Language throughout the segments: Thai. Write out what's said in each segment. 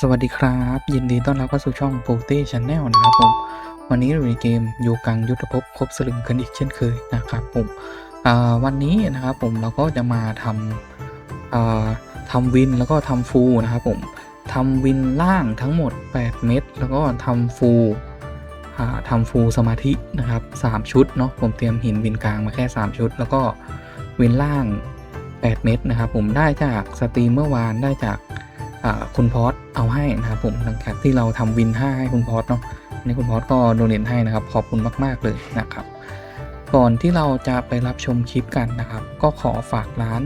สวัสดีครับ ยินดีต้อนรับเข้าสู่ช่องโปเต้ชาแนลนะครับผม วันนี้เราอยู่ในเกมยูกังยุทธภพครบสลึงกันอีกเช่นเคยนะครับผมวันนี้นะครับผมเราก็จะมาทำทำวินแล้วก็ทำฟูนะครับผมทำวินล่างทั้งหมด 8 เม็ดแล้วก็ทำฟูทำฟูสมาธินะครับ 3 ชุดเนาะผมเตรียมหินวินกลางมาแค่ 3 ชุด แล้วก็วินล่าง 8 เม็ดนะครับผมได้จากสตรีมเมื่อวานได้จาก คุณพอสเอาให้นะครับผมหลังจากที่เราทำวิน5ให้คุณพอสเนาะอันนี่คุณพอสก็โดเนทให้นะครับ ขอบคุณมาก ๆ เลยนะครับ ก่อนที่เราจะไปรับชมคลิปกันนะครับ ก็ขอฝากร้าน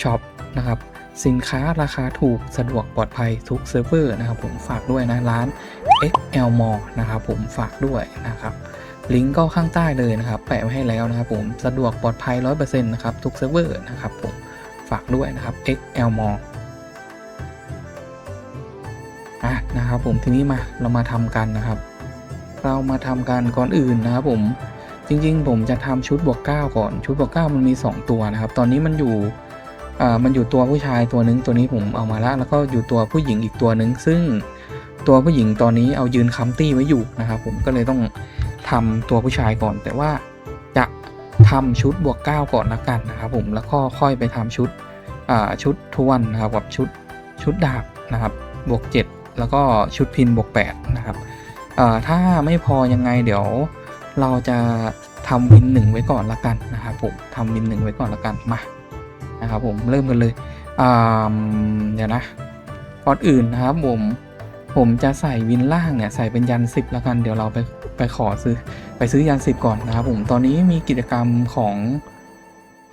ช็อปนะครับสินค้าราคาถูกสะดวกปลอดภัยทุกเซิร์ฟเวอร์นะครับผมฝากด้วยนะร้าน XL m a l l นะครับผมฝากด้วยนะครับลิงก์ก็ข้างใต้เลยนะครับ แปะไว้ให้แล้วนะครับผมสะดวกปลอดภัย 100%นะครับทุกเซิร์ฟเวอร์นะครับผมฝากด้วยนะครับ XL m a นะครับผมทีนี้มาเรามาทำกันนะครับ เรามาทำกันก่อนอื่นนะครับผมจริง ๆ ผมจะทำชุดบวกเก้าก่อนชุดบวกเก้ามันมี 2 ตัวนะครับ ตอนนี้มันอยู่มันอยู่ตัวผู้ชายตัวหนึงตัวนี้ผมเอามาแล้วแล้วก็อยู่ตัวผู้หญิงอีกตัวหนึ่งซึ่งตัวผู้หญิงตอนนี้เอายืนคัมตี้ไว้อยู่นะครับผมก็เลยต้องทำตัวผู้ชายก่อน แต่ว่าจะทำชุดบวกเก้าก่อนละกันนะครับผมแล้วก็ค่อยไปทำชุดชุดทวนนะครับกับชุดชุดดาบนะครับบวกเจ็ด แล้วก็ชุดพินบวก8นะครับเอ่อถ้าไม่พอยังไงเดี๋ยวเราจะทำวินหนึ่งไว้ก่อนละกันนะครับผมทำวินหนึ่งไว้ก่อนละกันมานะครับผมเริ่มกันเลยเดี๋ยวนะก่อนอื่นนะครับผมผมจะใส่วินล่างเนี่ยใส่เป็นยัน10ละกันเดี๋ยวเราไปไปขอซื้อไปซื้อยัน10ก่อนนะครับผมตอนนี้มีกิจกรรมของ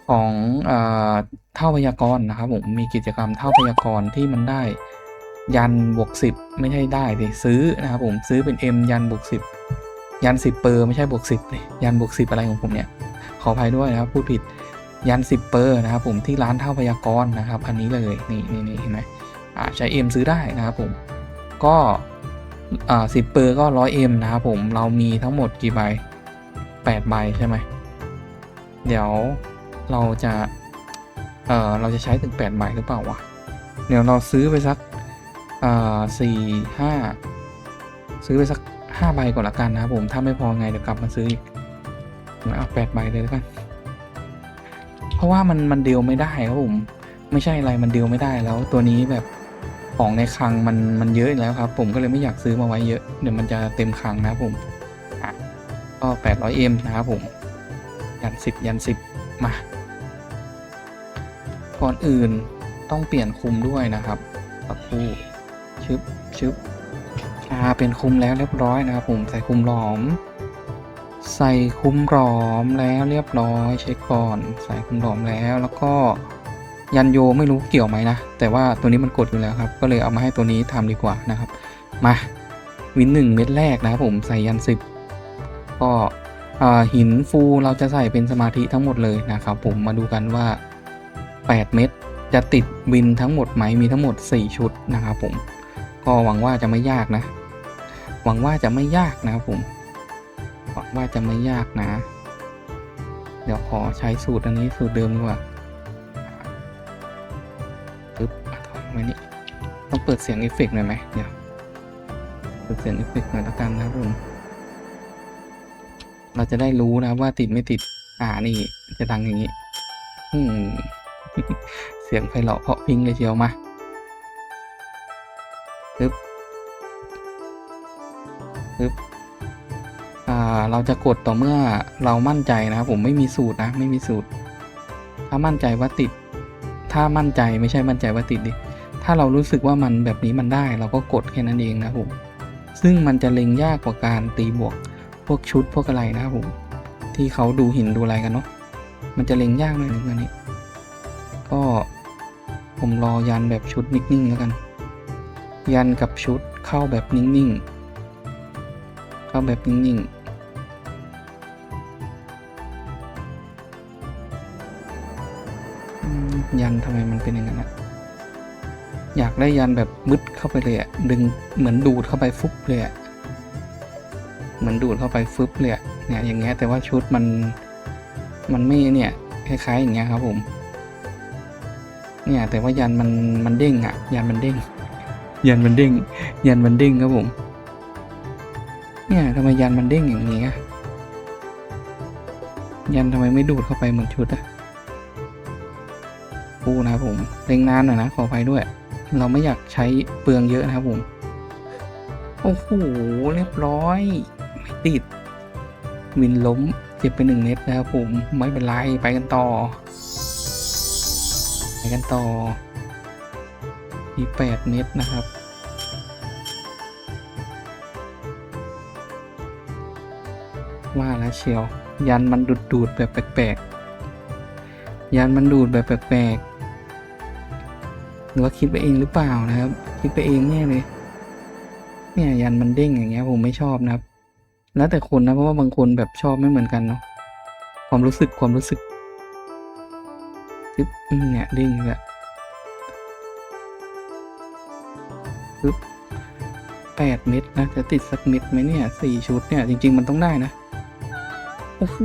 ของเอ่อเท่าพยากรณ์นะครับผมมีกิจกรรมเท่าพยากรณ์ที่มันได้ ยันบวกสิบไม่ใช่ได้ดิซื้อนะครับผมซื้อเป็น M ยันบวกสิบยันสิบเปอร์ไม่ใช่บวกสิบเลยยันบวกสิบอะไรของผมเนี่ย ขออภัยด้วยนะครับพูดผิดยันสิบเปอร์นะครับผมที่ร้านเท่าพยากรณ์นะครับ อันนี้เลยนี่นี่นี่เห็นไหมอ่าใช้ M ซื้อได้นะครับผมก็อ่าสิบเปอร์ก็ร้อย M นะครับผมเรามีทั้งหมดกี่ใบแปดใบใช่ไหมเดี๋ยวเราจะเออเราจะใช้ถึงแปดใบหรือเปล่าวะเดี๋ยวเราซื้อไปสัก อ่าสี่ห้าซื้อไปสักห้าใบก่อนละกันนะครับผมถ้าไม่พอไงเดี๋ยวกลับมาซื้ออีกเอาแปดใบเลยแล้วกัน เพราะว่ามันมันเดียวไม่ได้ครับผมไม่ใช่อะไรมันเดียวไม่ได้แล้วตัวนี้แบบของในคลังมันมันเยอะแล้วครับ ผมก็เลยไม่อยากซื้อมาไว้เยอะเดี๋ยวมันจะเต็มคลังนะครับผมอะก็แปดร้อยเอ็มนะครับผม ยันสิบยันสิบมา ก่อนอื่นต้องเปลี่ยนคุมด้วยนะครับสักครู่ ชึบชึบอ่าเป็นคุมแล้วเรียบร้อยนะครับผมใส่คุมหลอม ใส่คุมหลอมแล้วเรียบร้อยเช็คก่อนใส่คุมหลอมแล้วแล้วก็ยันโยไม่รู้เกี่ยวไหมนะ แต่ว่าตัวนี้มันกดอยู่แล้วครับ ก็เลยเอามาให้ตัวนี้ทำดีกว่านะครับ มาวินหนึ่งเม็ดแรกนะครับผมใส่ยันสิบก็หินฟูเราจะใส่เป็นสมาธิทั้งหมดเลยนะครับผมมาดูกันว่า 8 เม็ดจะติดวินทั้งหมดไหมมีทั้งหมด 4 ชุดนะครับผม ก็หวังว่าจะไม่ยากนะ หวังว่าจะไม่ยากนะครับผม หวังว่าจะไม่ยากนะ เดี๋ยวขอใช้สูตรอันนี้สูตรเดิมดีกว่าปึ๊บถอยมานี่ต้องเปิดเสียงเอฟเฟกต์หน่อยไหมเดี๋ยวเปิดเสียงเอฟเฟกต์หน่อยละกันนะครับผมเราจะได้รู้นะว่าติดไม่ติด อ่านี่จะดังอย่างนี้ อืม เสียงไพเราะเพราะพิ้งเลยเชียวมา ปึ๊บปึ๊บอ่า เราจะกดต่อเมื่อเรามั่นใจนะครับ ผมไม่มีสูตรนะ ไม่มีสูตร ถ้ามั่นใจว่าติด ถ้ามั่นใจไม่ใช่มั่นใจว่าติดดิ ถ้าเรารู้สึกว่ามันแบบนี้มันได้ เราก็กดแค่นั้นเองนะครับผม ซึ่งมันจะเล็งยากกว่าการตีบวก พวกชุดพวกอะไรนะครับผม ที่เขาดูหินดูอะไรกันเนาะ มันจะเล็งยากหน่อยนึงอันนี้ ก็ผมรอยันแบบชุดนิ่งๆแล้วกัน ยันกับชุดเข้าแบบนิ่งๆ เข้าแบบนิ่งๆยันทำไมมันเป็นอย่างนั้นอะอยากได้ยันแบบมึดเข้าไปเลยอะดึงเหมือนดูดเข้าไปฟุบเลยอะเหมือนดูดเข้าไปฟึบเลยอะเนี่ยอย่างเงี้ยแต่ว่าชุดมันมันไม่เนี่ยคล้ายๆอย่างเงี้ยครับผม เนี่ยแต่ว่ายันมันมันเด้งอะยันมันเด้ง ยันมันเด้ง ยันมันเด้งครับผม เนี่ยทำไมยันมันเด้งอย่างนี้อะยันทำไมไม่ดูดเข้าไปเหมือนชุดอะปูนะผมเล็งนานหน่อยนะขออภัยด้วย เราไม่อยากใช้เปลืองเยอะนะครับผม โอ้โห เรียบร้อย ไม่ติด วินล้มเจ็บไปหนึ่งเม็ดนะครับผม ไม่เป็นไร ไปกันต่อ ไปกันต่อ มีแปดเม็ดนะครับ ว่าแล้วเชียว ยันมันดูดดูดแบบแปลกๆ ยันมันดูดแบบแปลกๆ หรือว่าคิดไปเองหรือเปล่านะครับ คิดไปเองแน่เลย เนี่ยยันมันเด้งอย่างเงี้ยผมไม่ชอบนะครับ แล้วแต่คนนะเพราะว่าบางคนแบบชอบไม่เหมือนกันเนาะ ความรู้สึกความรู้สึกอืมเนี่ยเด้งอีกแล้ว ปึ๊บแปดเม็ดนะ จะติดสักเม็ดไหมเนี่ยสี่ชุดเนี่ย จริง ๆ มันต้องได้นะ โอ้โห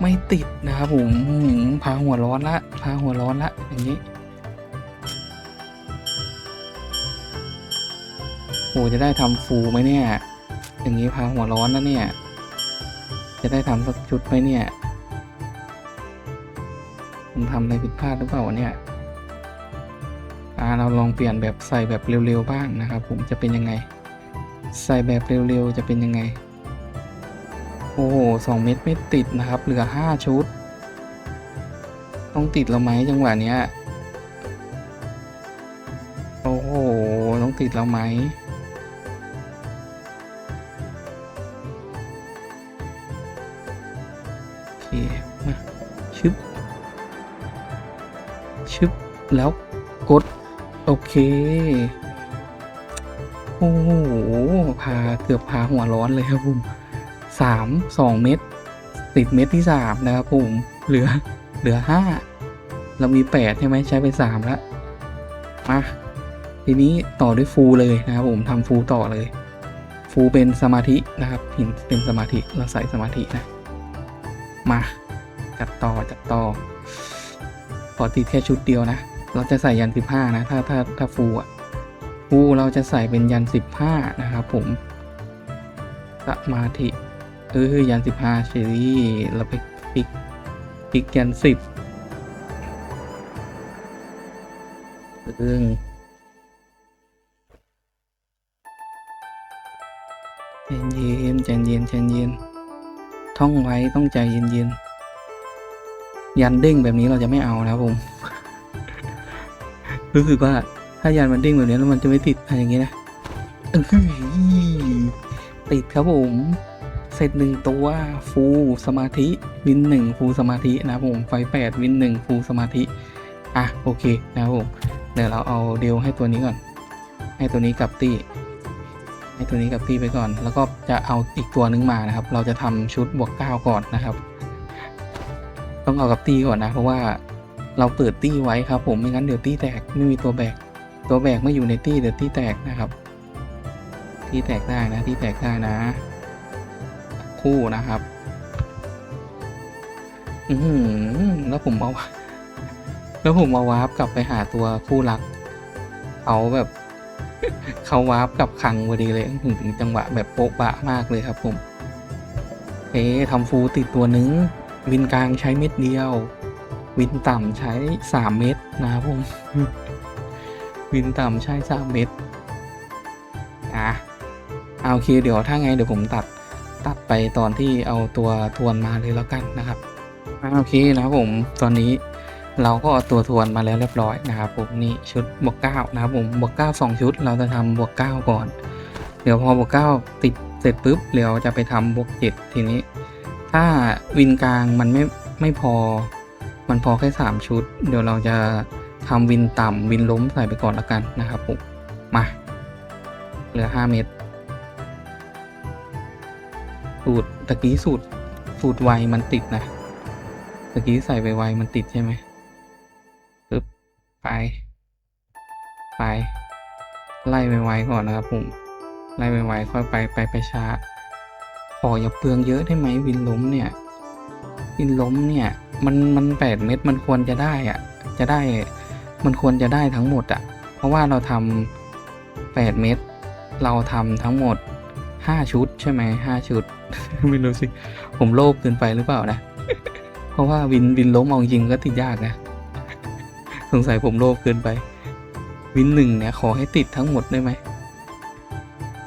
ไม่ติดนะครับผมพาหัวร้อนละพาหัวร้อนละ อย่างนี้โหจะได้ทำฟูไหมเนี่ย อย่างนี้พาหัวร้อนแล้วเนี่ย จะได้ทำสักชุดไหมเนี่ยผมทำอะไรผิดพลาดหรือเปล่าเนี่ย เราลองเปลี่ยนแบบใส่แบบเร็วๆบ้างนะครับ ผมจะเป็นยังไง ใส่แบบเร็วๆจะเป็นยังไง โอ้โหสองเม็ดไม่ติดนะครับ เหลือห้าชุด ต้องติดแล้วไหมจังหวะเนี้ยโอ้โหต้องติดแล้วไหมโอเคมาชึบชึบแล้วกด เค โอ้โหพาเกือบพาหัวร้อนเลยครับผมสามสองเม็ดติดเม็ดที่สามนะครับผมเหลือเหลือห้าเรามีแปดใช่ไหมใช้ไปสามแล้วมาทีนี้ต่อด้วยฟูเลยนะครับผมทำฟูต่อเลย ฟูเป็นสมาธินะครับหินเป็นสมาธิเราใส่สมาธินะ มาจัดต่อจัดต่อขอติดแค่ชุดเดียวนะ เราจะใส่ยันสิบห้านะ ถ้าถ้าถ้าฟูอะฟูเราจะใส่เป็นยันสิบห้านะครับผมสมาธิเออยันสิบห้าเชอรี่เราไปพลิกพลิกยันสิบเออใจเย็นใจเย็นใจเย็นท่องไว้ต้องใจเย็นๆยันเด้งแบบนี้เราจะไม่เอานะครับผม รู้สึกว่าถ้ายันมันเด้งแบบนี้แล้วมันจะไม่ติดอะไรอย่างงี้นะอือหือติดครับผม เสร็จหนึ่งตัวฟูสมาธิวินหนึ่งฟูสมาธินะผมไฟแปดวินหนึ่งฟูสมาธิ อะโอเคนะผมเดี๋ยวเราเอาเดลให้ตัวนี้ก่อน ให้ตัวนี้กับตี้ให้ตัวนี้กับตี้ไปก่อน แล้วก็จะเอาอีกตัวนึงมานะครับ เราจะทำชุดบวกเก้าก่อนนะครับ ต้องเอากับตี้ก่อนนะ เพราะว่า เราเปิดตี้ไว้ครับผมไม่งั้นเดี๋ยวตี้แตกไม่มีตัวแบก ตัวแบกไม่อยู่ในตี้เดี๋ยวตี้แตกนะครับ ตี้แตกได้นะตี้แตกได้นะ คู่นะครับ อือหือแล้วผมเอาแล้วผมเอาวาร์ปกลับไปหาตัวคู่รักเขาแบบเขาวาร์ปกับคังพอดีเลยถึงจังหวะแบบโป๊ะบะมากเลยครับผม เอ๊ทำฟูติดตัวนึง วินกลางใช้เม็ดเดียว วินต่ำใช้สามเม็ดนะครับผม วินต่ำใช้สามเม็ดอะเอาโอเคเดี๋ยวถ้าไงเดี๋ยวผมตัดตัดไปตอนที่เอาตัวทวนมาเลยแล้วกันนะครับอ่าโอเคนะครับผมตอนนี้เราก็เอาตัวทวนมาแล้วเรียบร้อยนะครับผมนี่ชุดบวกเก้านะครับผมบวกเก้าสองชุด เราจะทำบวกเก้าก่อน เดี๋ยวพอบวกเก้าติดเสร็จปุ๊บเดี๋ยวจะไปทำบวกเจ็ดทีนี้ ถ้าวินกลางมันไม่ไม่พอ มันพอแค่สามชุด เดี๋ยวเราจะทำวินต่ำวินล้มใส่ไปก่อนแล้วกันนะครับผมมาเหลือห้าเม็ดสูตรตะกี้สูตรสูตรไวมันติดนะตะกี้ใส่ไวๆมันติดใช่ไหมปึ๊บไป ไปไล่ไวๆก่อนนะครับผมไล่ไวๆค่อยไปไปไปช้าขออย่าเปลืองเยอะได้ไหมวินล้มเนี่ย วินล้มเนี่ย มันมันแปดเม็ดมันควรจะได้อะจะได้มันควรจะได้ทั้งหมดอะเพราะว่าเราทำแปดเม็ดเราทำทั้งหมดห้าชุดใช่ไหมห้าชุด ไม่รู้สิ ผมโลภเกินไปหรือเปล่านะ เพราะว่าวินวินล้มเอาจริงก็ติดยากนะ สงสัยผมโลภเกินไป วินหนึ่งเนี่ยขอให้ติดทั้งหมดได้ไหม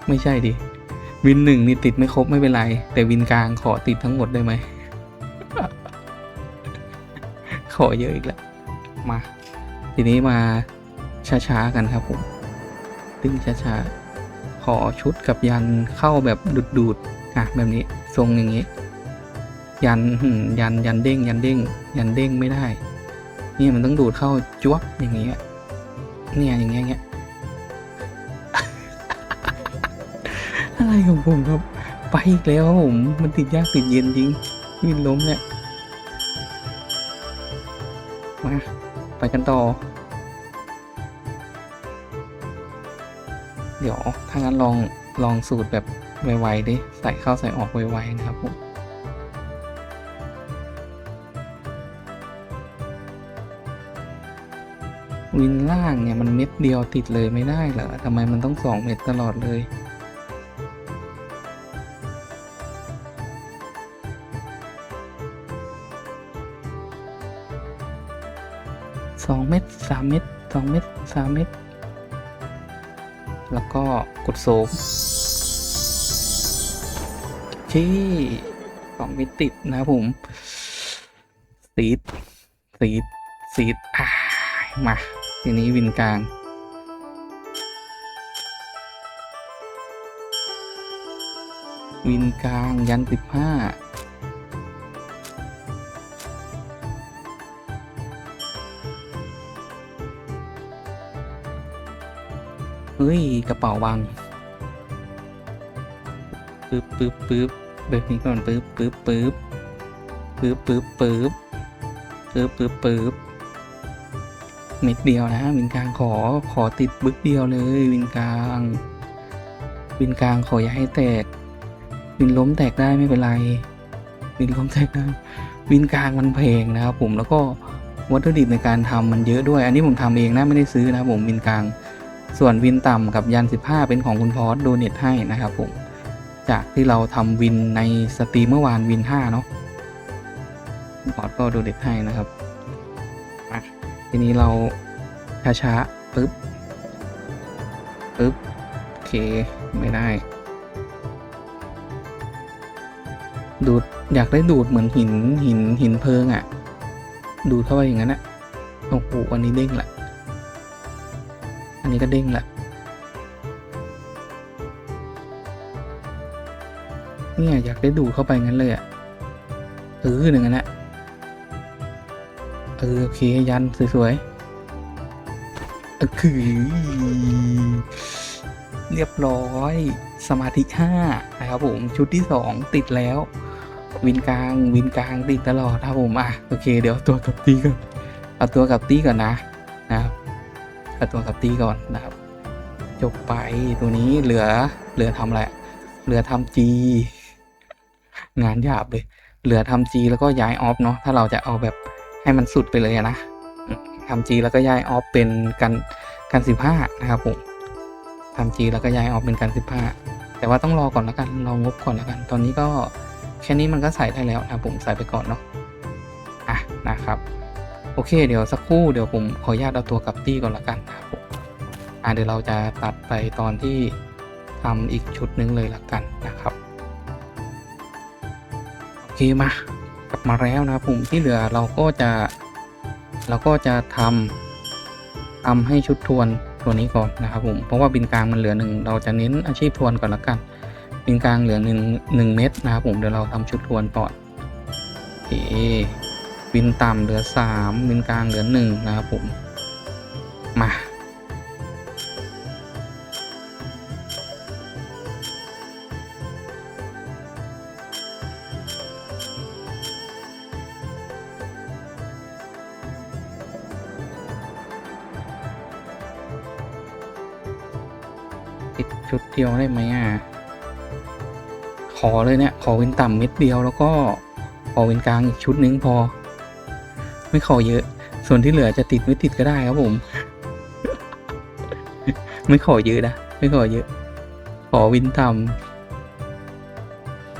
ไม่ใช่ดิ วินหนึ่งนี่ติดไม่ครบไม่เป็นไร แต่วินกลางขอติดทั้งหมดได้ไหม ขอเยอะอีกแล้วมา ทีนี้มาช้าๆกันครับผมตึ้งช้าๆขอชุดกับยันเข้าแบบดูดๆอะแบบนี้ทรงอย่างนี้ ยันยันยันเด้งยันเด้งยันเด้งไม่ได้ นี่มันต้องดูดเข้าจ้วบอย่างเงี้ยเนี่ยอย่างเงี้ยอย่างเงี้ยอะไรของผมครับ ไปอีกแล้วผมมันติดยากติดเย็นจริงวินล้มเนี่ย กันต่อ เดี๋ยวถ้างั้นลองลองสูตรแบบไวๆดิ ใส่เข้าใส่ออกไวๆนะครับผมวินล่างเนี่ยมันเม็ดเดียวติดเลยไม่ได้เหรอทำไมมันต้องสองเม็ดตลอดเลย สองเม็ดสามเม็ดสองเม็ดสามเม็ดแล้วก็กดโซมที่สองเม็ดติดนะผมสีดสีดสีดอ่ามา ทีนี้วินกลางวินกลางยันสิบห้า เฮ้ย กระเป๋าบังปึ๊บปึ๊บปึ๊บแบบนี้ก่อนปึ๊บปึ๊บปึ๊บปึ๊บปึ๊บปึ๊บปึ๊บปึ๊บปึ๊บเม็ดเดียวนะวินกลางขอขอติดบึกเดียวเลยวินกลางวินกลางขออย่าให้แตก วินล้มแตกได้ไม่เป็นไร วินล้มแตกได้วินกลางมันแพงนะครับผมแล้วก็วัตถุดิบในการทำมันเยอะด้วย อันนี้ผมทำเองนะไม่ได้ซื้อนะครับผมวินกลาง ส่วนวินต่ำกับยัน 15 เป็นของคุณพอสโดเนทให้นะครับผม จากที่เราทำวินในสตรีมเมื่อวานวิน 5 เนาะคุณพอสก็โดเนทให้นะครับ ทีนี้เราช้าๆปึ๊บปึ๊บโอเค ไม่ได้ ดูด อยากได้ดูดเหมือนหินหินหินเพิงอะ่ะ ดูดเข้าไปอย่างนั้นอะโอ้โหอันนี้เด้งแหละ อันนี้ก็เด้งแหละเนี่ยอยากได้ดูเข้าไปงั้นเลยอะ่ะเออหนึ่งอันนะเออโอเคยันสวยๆเออคือเรียบร้อยสมาธิห้านะครับผมชุดที่สองติดแล้ว วินกลางวินกลางติดตลอดนะครับผมอะโอเค เดี๋ยวตัวกับตีก่อนเอาตัวกับตีก่อนนะนะครับ เอาตัวกับตีก่อนนะครับ จบไปตัวนี้เหลือเหลือทำอะไรเหลือทำจีงานหยาบเลย เหลือทำจีแล้วก็ย้ายออฟเนาะถ้าเราจะเอาแบบให้มันสุดไปเลยนะทำจีแล้วก็ย้ายออฟเป็นกันกันสิบห้านะครับผมทำจีแล้วก็ย้ายออฟเป็นกันสิบห้าแต่ว่าต้องรอก่อนแล้วกันรองบก่อนแล้วกัน ตอนนี้ก็แค่นี้มันก็ใส่ได้แล้วนะผมใส่ไปก่อนเนาะอะนะครับ โอเค เดี๋ยวสักครู่เดี๋ยวผมขออนุญาตเอาตัวกลับตี้ก่อนละกันนะครับผมอะเดี๋ยวเราจะตัดไปตอนที่ทำอีกชุดหนึงเลยละกันนะครับโอเคมากลับมาแล้วนะครับผมที่เหลือเราก็จะ เราก็จะทำทำให้ชุดทวนตัวนี้ก่อนนะครับผมเพราะว่าบินกลางมันเหลือหนึ่งเราจะเน้นอาชีพทวนก่อนละกัน บินกลางเหลือหนึ่งหนึ่งเม็ดนะครับผมเดี๋ยวเราทำชุดทวนก่อนโอเค บินต่ำเหลือสามบินกลางเหลือหนึ่งนะครับผม มา ติดชุดเดียวได้ไหมอะ ขอเลยเนี่ย ขอว้นต่ำเม็ดเดียวแล้วก็ขอว้นกลางอีกชุดนึงพอ ไม่ขอเยอะ ส่วนที่เหลือจะติดไม่ติดก็ได้ครับผม ไม่ขอเยอะนะ ไม่ขอเยอะ ขอวินทำ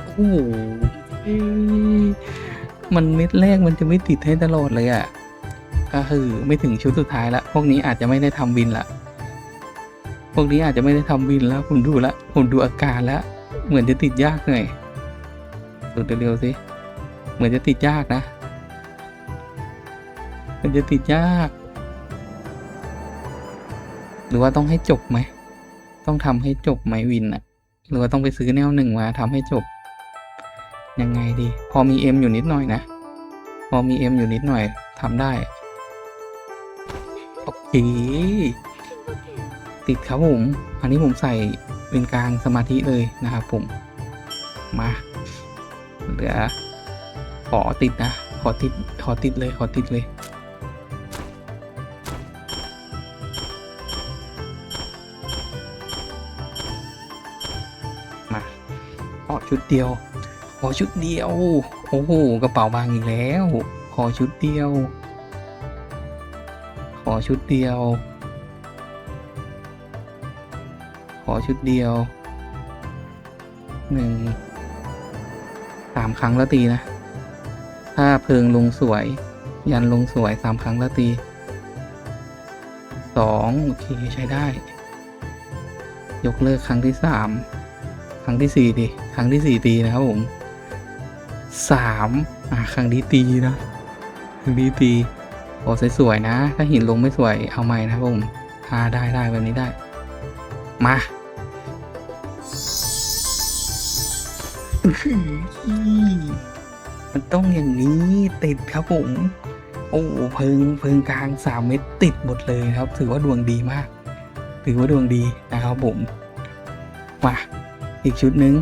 โอ้โหมันเม็ดแรกมันจะไม่ติดให้ตลอดเลยอะ่ะ ก็คือไม่ถึงชุดสุดท้ายละ พวกนี้อาจจะไม่ได้ทำวินละ พวกนี้อาจจะไม่ได้ทำวินแล้ว ผมดูละ ผมดูอาการแล้ว เหมือนจะติดยากหน่อยดูเร็วๆสิ เหมือนจะติดยากนะ มันจะติดยาก หรือว่าต้องให้จบไหม ต้องทำให้จบไหมวินอะหรือว่าต้องไปซื้อแนวหนึ่งมาทำให้จบ ยังไงดี พอมีเอ็มอยู่นิดหน่อยนะ พอมีเอ็มอยู่นิดหน่อยทำได้ โอเค ติดครับผม อันนี้ผมใส่เป็นกลางสมาธิเลยนะครับผม มา เหลือ ขอติดนะ ขอติด ขอติดเลย ขอติดเลย ชุดเดียว ขอชุดเดียว โอ้โหกระเป๋าบางอีกแล้ว ขอชุดเดียว ขอชุดเดียว ขอชุดเดียวหนึ่งสามครั้งล้วตีนะ ถ้าเพิงลงสวย ยันลงสวยสามครั้งล้วตีสองโอเคใช้ได้ ยกเลิกครั้งที่สาม ครั้งที่สี่ดิครั้งที่สี่ตีนะครับผมสามอะครั้งนี้ตีนะครั้งนี้ตีโอ้สวยๆนะ ถ้าหินลงไม่สวยเอาใหม่นะครับผมอ่าได้ได้แบบนี้ได้ มาือมันต้องอย่างนี้ติดครับผมโอ้เพิงเพิงกลางสามเม็ดติดหมดเลยครับ ถือว่าดวงดีมาก ถือว่าดวงดีนะครับผม มา อีกชุดหนึง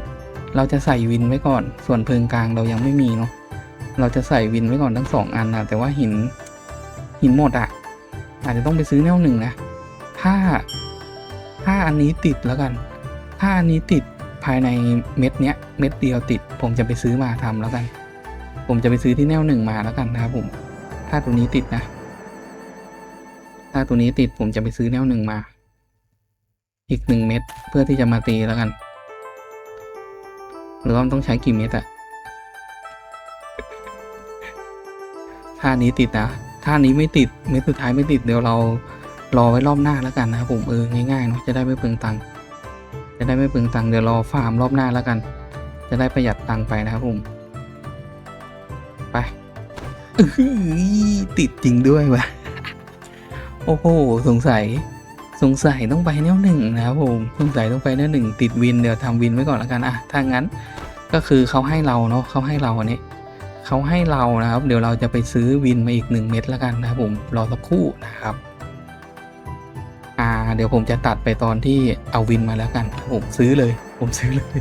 เราจะใส่วินไว้ก่อน ส่วนเพิงกลางเรายังไม่มีเนาะเราจะใส่วินไว้ก่อนทั้งสองอันนะแต่ว่าหินหินหมดอะ่ะ อาจจะต้องไปซื้อแนวหนึ่งนะถ้าถ้าอันนี้ติดแล้วกัน ถ้าอันนี้ติดภายในเม็ดเนี้ยเม็ดเดียวติด ผมจะไปซื้อมาทำแล้วกัน ผมจะไปซื้อที่แนวหนึ่งมาแล้วกันนะครับผม ถ้าตัวนี้ติดนะ ถ้าตัวนี้ติดผมจะไปซื้อแนวหนึ่งมา อีกหนึ่งเม็ดเพื่อที่จะมาตีแล้วกัน หรือว่ามันต้องใช้กี่เม็ดอะถ้านี้ติดนะถ้านี้ไม่ติดเม็ดสุดท้ายไม่ติดเดี๋ยวเรารอไว้รอบหน้าแล้วกันนะครับผมเออง่ายๆเนาะจะได้ไม่เปลืองตังค์จะได้ไม่เปลืองตังค์เดี๋ยวรอฟาร์มรอบหน้าแล้วกัน จะได้ประหยัดตังค์ไปนะครับผมไปติดจริงด้วยวะโอ้โหสงสัย สงสัยต้องไปแนวหนึ่งนะครับผมสงสัยต้องไปแนวหนึ่งติดวินเดี๋ยวทำวินไว้ก่อนแล้วกันอะถ้างั้นก็คือเขาให้เราเนาะเขาให้เราอันนี้เขาให้เรานะครับ เดี๋ยวเราจะไปซื้อวินมาอีกหนึ่งเม็ดแล้วกันนะครับผมรอสักครู่นะครับอ่าเดี๋ยวผมจะตัดไปตอนที่เอาวินมาแล้วกันผมซื้อเลย ผมซื้อเลย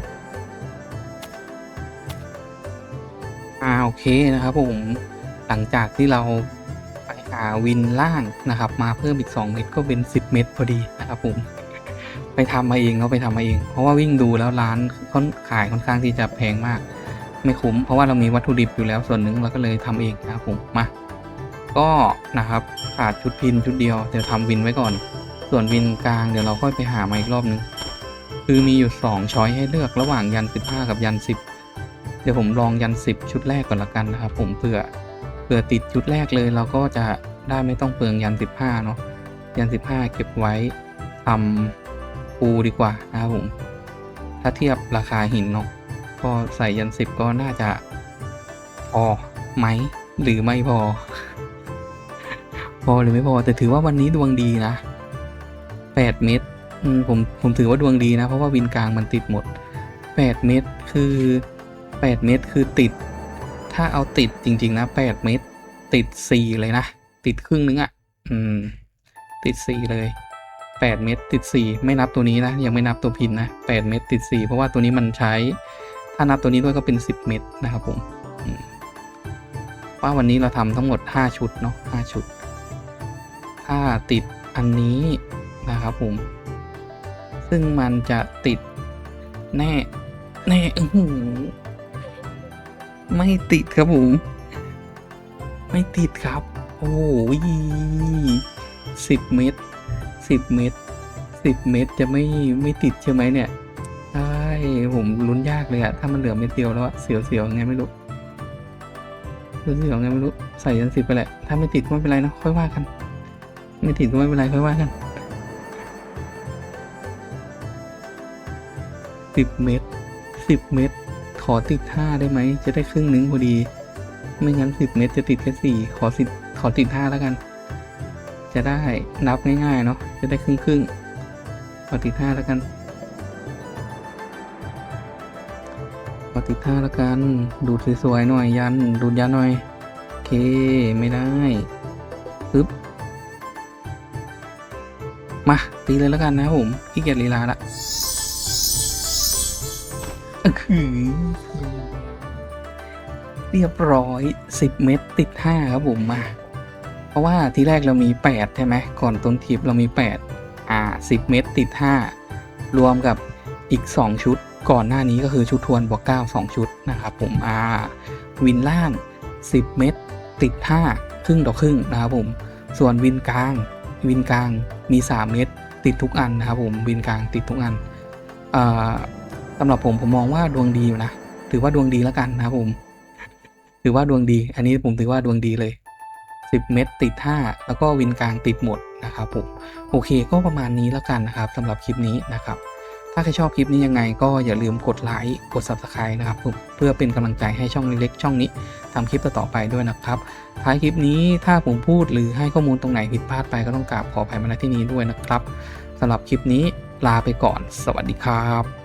อ่าโอเคนะครับผมหลังจากที่เรา วินล่างนะครับ มาเพิ่มอีก 2 เม็ดก็เป็น 10 เม็ดพอดีนะครับผม ไปทำมาเองเขาไปทำมาเอง เพราะว่าวิ่งดูแล้วร้านค่อนขายค่อนข้างที่จะแพงมาก ไม่คุ้ม เพราะว่าเรามีวัตถุดิบอยู่แล้วส่วนหนึ่งเราก็เลยทำเองนะครับผมมาก็นะครับขาดชุดพินชุดเดียวเดี๋ยวทำวินไว้ก่อน ส่วนวินกลางเดี๋ยวเราค่อยไปหามาอีกรอบนึงคือมีอยู่2ช้อยให้เลือกระหว่างยัน 15 กับยัน 10 เดี๋ยวผมลองยัน 10 ชุดแรกก่อนละกันนะครับผมเผื่อ ผื่อติดชุดแรกเลยเราก็จะได้ไม่ต้องเปลืองยัน 15 เนาะยัน 15 เก็บไว้ทำปูดีกว่านะครับผม ถ้าเทียบราคาหินเนาะก็ใส่ยัน 10 ก็น่าจะพอไหมหรือไม่พอ พอหรือไม่พอแต่ถือว่าวันนี้ดวงดีนะ 8 เม็ดผมผมถือว่าดวงดีนะ เพราะว่าวินกลางมันติดหมด 8 เม็ดคือ 8 เม็ดคือติด ถ้าเอาติดจริง ๆ นะ8เม็ดติด4เลยนะ ติดครึ่งนึงอะ่ะ อืม ติด4เลย8เม็ดติด4ไม่นับตัวนี้นะ ยังไม่นับตัวพินนะ8เม็ดติด4เพราะว่าตัวนี้มันใช้ ถ้านับตัวนี้ด้วยก็เป็น10เม็ดนะครับผมว่าวันนี้เราทำทั้งหมด5ชุดเนาะ5ชุด ถ้าติดอันนี้นะครับผม ซึ่งมันจะติดแน่ แน่อื้อ ไม่ติดครับผม ไม่ติดครับ โอ้ยสิบเมตรสิบเมตรสิบเม็ดจะไม่ไม่ติดใช่ไหมเนี่ยใช่ผมลุ้นยากเลยอะถ้ามันเหลือเม็ดเดียวแล้วเสียวๆยังไงไม่รู้เสียวๆยังไงไม่รู้ใส่ยันสิบไปแหละถ้าไม่ติดก็ไม่เป็นไรนะค่อยว่ากัน ไม่ติดก็ไม่เป็นไรค่อยว่ากันสิบเม็ดสิบเม็ด ขอติดห้าได้ไหม จะได้ครึ่งหนึ่งพอดี ไม่งั้นสิบเม็ดจะติดแค่สี่ขอสิขอติดห้าแล้วกัน จะได้นับง่ายๆเนาะ จะได้ครึ่งครึ่งๆขอติดห้าแล้วกัน ขอติดห้าแล้วกัน ดูดสวยๆหน่อยยัน ดูดยันหน่อย โอเค ไม่ได้ปึ๊บมา ตีเลยแล้วกันนะผมขี้เกียจลีลาละ อื้อเรียบร้อยสิบเม็ดติดห้าครับผมมา เพราะว่าทีแรกเรามี 8 ใช่ไหมก่อนต้นคลิปเรามี 8 อ่า 10 เม็ดติด 5 รวมกับอีก 2 ชุด ก่อนหน้านี้ก็คือชุดทวนบวก9 2 ชุดนะครับผมอ่าวินล่าง 10 เม็ดติด 5 ครึ่งต่อครึ่งนะครับผม ส่วนวินกลาง วินกลางมี 3 เม็ดติดทุกอันนะครับผมวินกลางติดทุกอันอ่า สำหรับผมผมมองว่าดวงดีอยู่นะถือว่าดวงดีแล้วกันนะผม ถือว่าดวงดี อันนี้ผมถือว่าดวงดีเลย 10 เม็ดติด5แล้วก็วินกลางติดหมดนะครับผมโอเคก็ประมาณนี้แล้วกันนะครับสำหรับคลิปนี้นะครับ ถ้าใครชอบคลิปนี้ยังไง ก็อย่าลืมกดไลค์กด Subscribe นะครับผมเพื่อเป็นกำลังใจให้ช่องเล็กๆช่องนี้ทำคลิปต่อๆไปด้วยนะครับท้ายคลิปนี้ถ้าผมพูดหรือให้ข้อมูลตรงไหนผิดพลาดไปก็ต้องกราบขออภัยมาณที่นี้ด้วยนะครับสำหรับคลิปนี้ลาไปก่อน สวัสดีครับ